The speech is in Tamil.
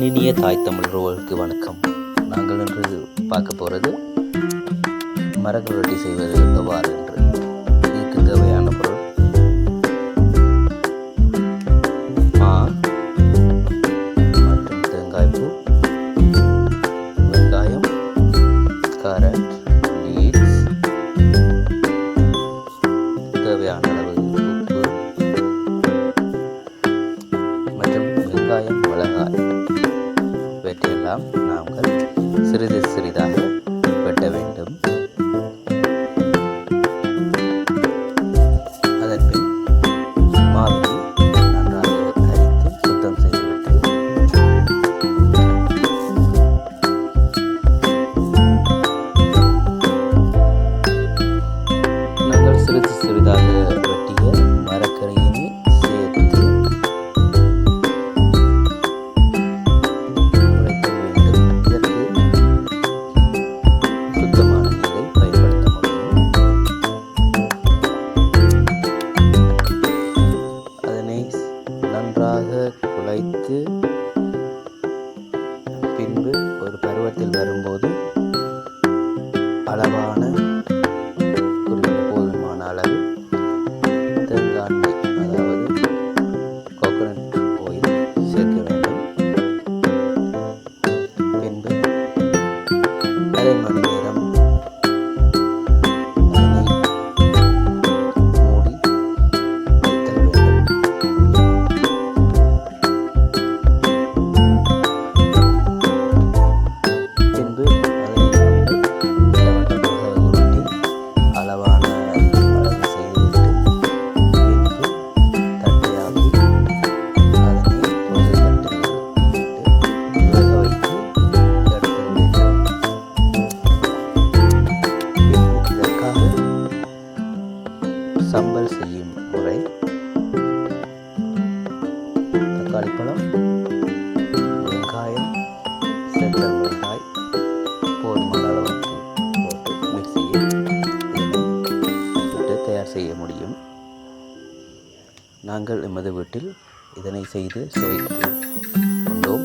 இனிய தாய் தமிழ் ரோலுக்கு வணக்கம். நாங்கள் இன்று பார்க்க போகிறது மரக்கு செய்வது எவ்வாறு என்று சிறிது சிறிதாக வெட்டிய மரக்கரையினை சேர்த்து இதற்கு சுத்தமான நீரை பயன்படுத்த முடியும். அதனை நன்றாக குழைத்து சேர்க்க தக்காளி பழம் வெங்காயம் செத்தல் மிளகாய் போதுமான அளவுக்கு போட்டு மிக்சியில் இதனை விட்டு தயார் செய்ய முடியும். நாங்கள் எமது வீட்டில் இதனை செய்து சுவைத்து கொண்டோம்.